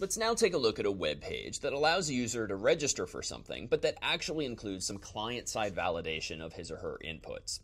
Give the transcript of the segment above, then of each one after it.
Let's now take a look at a web page that allows a user to register for something, but that actually includes some client-side validation of his or her inputs.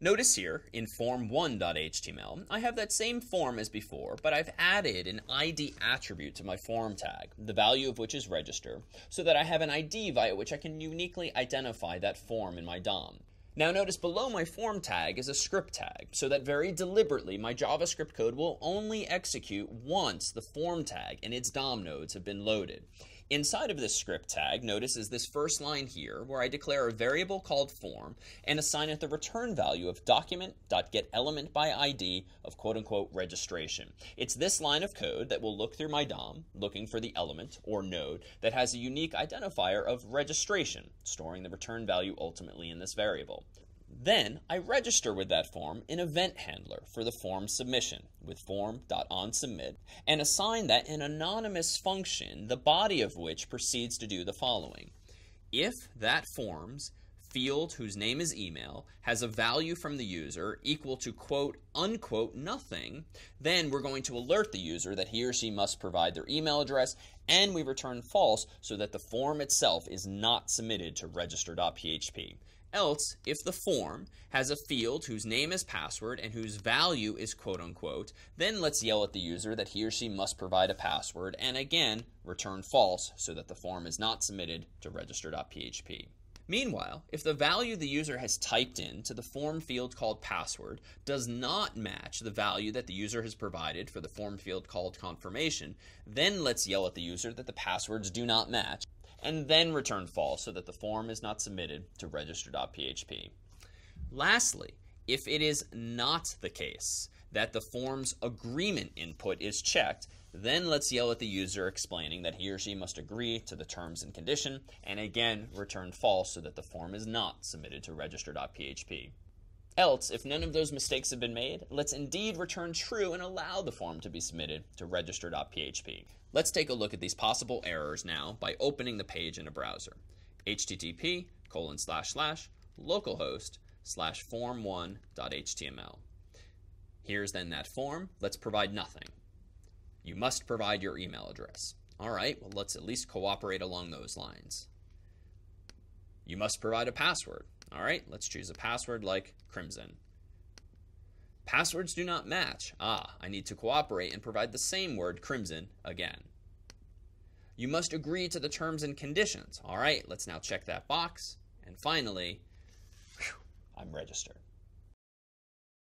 Notice here in form1.html, I have that same form as before, but I've added an ID attribute to my form tag, the value of which is register, so that I have an ID via which I can uniquely identify that form in my DOM. Now notice below my form tag is a script tag, so that very deliberately my JavaScript code will only execute once the form tag and its DOM nodes have been loaded. Inside of this script tag, notice is this first line here where I declare a variable called form and assign it the return value of document.getElementById of quote unquote registration. It's this line of code that will look through my DOM, looking for the element or node that has a unique identifier of registration, storing the return value ultimately in this variable. Then I register with that form in event handler for the form submission with form.onSubmit and assign that an anonymous function, the body of which proceeds to do the following. If that form's field whose name is email has a value from the user equal to quote unquote nothing, then we're going to alert the user that he or she must provide their email address and we return false so that the form itself is not submitted to register.php. Else, if the form has a field whose name is password and whose value is quote unquote, then let's yell at the user that he or she must provide a password and again return false so that the form is not submitted to register.php. Meanwhile, if the value the user has typed in to the form field called password does not match the value that the user has provided for the form field called confirmation, then let's yell at the user that the passwords do not match and then return false so that the form is not submitted to register.php. Lastly, if it is not the case that the form's agreement input is checked, then let's yell at the user explaining that he or she must agree to the terms and condition, and again return false so that the form is not submitted to register.php. Else, if none of those mistakes have been made, let's indeed return true and allow the form to be submitted to register.php. Let's take a look at these possible errors now by opening the page in a browser. http colon slash slash localhost slash form1.html. Here's then that form. Let's provide nothing. You must provide your email address. All right, well, let's at least cooperate along those lines. You must provide a password. All right, let's choose a password like Crimson. Passwords do not match. Ah, I need to cooperate and provide the same word, Crimson, again. You must agree to the terms and conditions. All right, let's now check that box. And finally, whew, I'm registered.